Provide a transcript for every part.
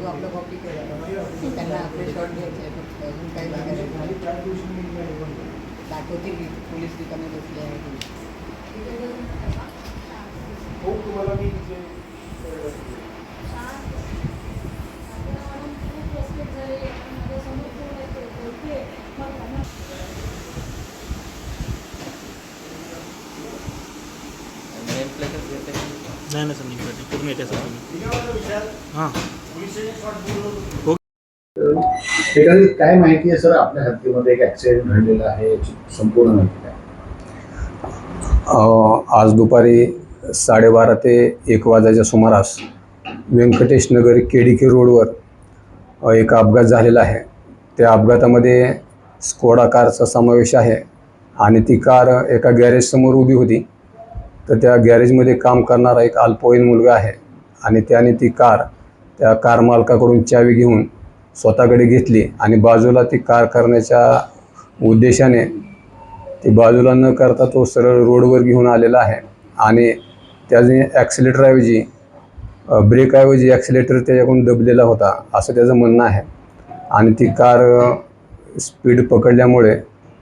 तो आपला कॉपी केला त्यांना आपले शॉट घ्यायचे आहे फक्त अजून काही दाखवतील की पोलीस ठिकाणी बसले आहे नाही. नाही सर निघाले पूर्ण येते सर तुम्ही. हां. एखादी काय माहिती आहे सर? आपल्या हत्तीमध्ये एक ॲक्सिडेंट घडलेला आहे याची संपूर्ण माहिती काय? आज दुपारी साडेबारा ते एक वाजायच्या सुमारास व्यंकटेश नगर केडीके रोडवर एक अपघात झालेला आहे. त्या अपघातामध्ये स्कोडा कारचा समावेश आहे आणि ती कार एका गॅरेजसमोर उभी होती. तर त्या गॅरेजमध्ये काम करणारा एक अल्पवयीन मुलगा आहे आणि त्याने ती कार त्या कार मालकाकडून चावी घेऊन स्वतःकडे घेतली आणि बाजूला ती कार करण्याच्या उद्देशाने ती बाजूला न करता तो सरळ रोडवर घेऊन आलेला आहे. आणि त्याने ॲक्सिलेटरऐवजी ब्रेकऐवजी ॲक्सिलेटर त्याच्याकडून दबलेला होता असं त्याचं म्हणणं आहे. आणि ती कार स्पीड पकडल्यामुळे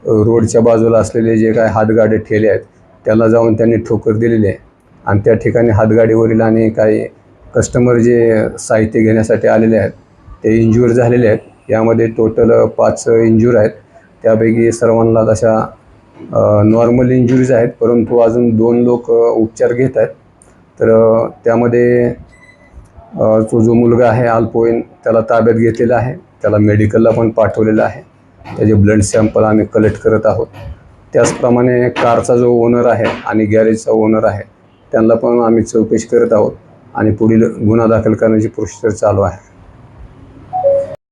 रोडच्या बाजूला असलेले जे काय हातगाडे ठेले आहेत त्याला जाऊन त्यांनी ठोकर दिलेली आहे. आणि त्या ठिकाणी हातगाडीवरील आणि काही कस्टमर जे साहित्य घेण्यासाठी आलेले आहेत ते इंज्युअर झालेले आहेत. यामध्ये टोटल पाच इंज्युअर आहेत. त्यापैकी सर्वांना तशा नॉर्मल इंजुरीज आहेत. परंतु अजून दोन लोक उपचार घेत आहेत. तर त्यामध्ये तो जो मुलगा आहे आलपोईन त्याला ताब्यात घेतलेला आहे. त्याला मेडिकलला पण पाठवलेलं आहे. त्याचे ब्लड सॅम्पल आम्ही कलेक्ट करत आहोत. त्याचप्रमाणे कारचा जो ओनर आहे आणि गॅरेजचा ओनर आहे त्यांना पण आम्ही चौकशी करत आहोत. आणि पुढील गुन्हा दाखल करण्याची प्रोसिजर चालू आहे.